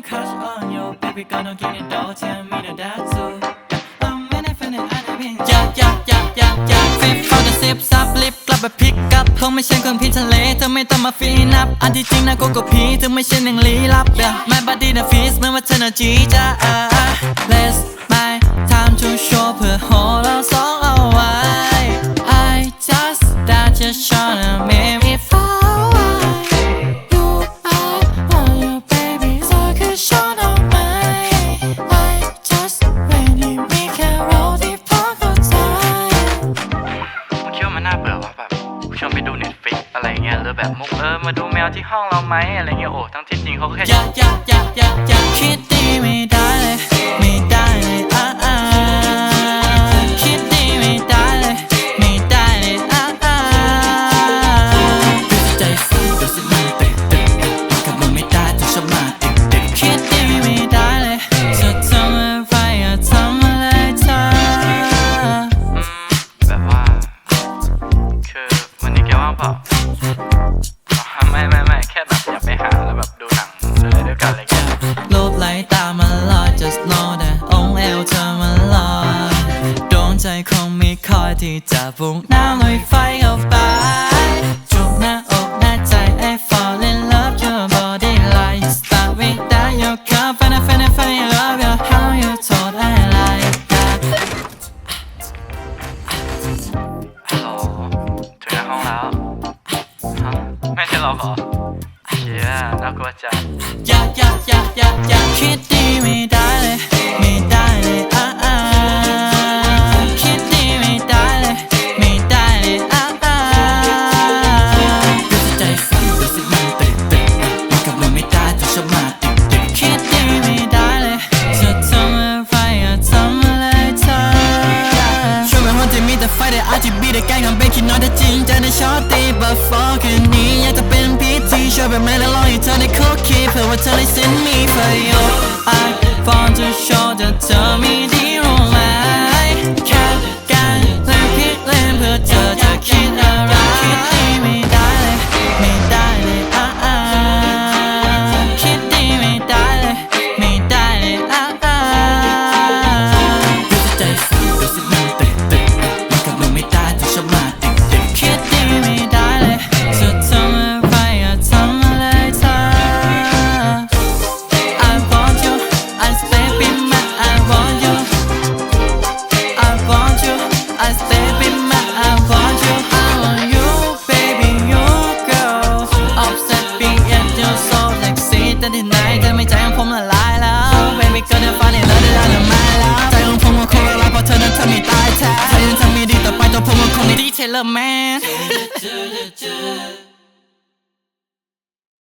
my crush on you baby girl don't give me dough tell me that that's so I'm in it for the other being อยากอยากอยากอยากอยากฟิปฟอกกับซิปซับลิฟกลับแบบพิกอัพคงไม่ใช่คนพิทะเลเธอไม่ต้องมาฟีนับอันที่จริงนะกูกับพีเธอไม่ใช่หนึ่งลี้ลับ yeah my body นะฟีสเหมื่อนว่าเธอน่ะจีจ้า let's my time to show เพื่อโหเราสอ แบบมุกเออมาดูแมวที่ห้องเราไหมอะไรเงี้ยโอ้ทั้งที่จริงเขาแค่อยากอยากอยากอยากอยากคิดดีไม่ได้ ที่จะพุ่งน้ำลอยไฟเข้าไปจุกหน้าอกหน้าใจ I fall in love your body like start with that you come find a find a find a love you how you told I like that ฮัลโหลถึงหน้าห้องแล้วฮะไม่ใช่เราเหรอเชี่ยน่ากลัวจังอย่าอย่าอย่าอย่าอย่าคิดดีไม่ได้ วยเป็นคนที่มีแต่ไฟแต่ RGB แต่แกล้งทำเป็นคิดน้อยแต่จริงใจในช็อตตี but for คืนนี้อยากจะเป็นพิธีช่วยเป็นแม่และรอให้เธอได้คุกคีเพื่อว่าเธอได้สิ้นมีประโยชน์ I want to show แต่เธอมีดี sexy แต่ที่ไหนเธอไม่ใจของผมละลายแล้ว Baby girl เธอฟันเห็นแล้วได้แล้วไม่แล้วใจของผมก็คงละลายเพราะเธอนั้นทำให้ตายแท้เธอยังทำให้ดีต่อไปตัวผมก็คงไม่ดี Taylor man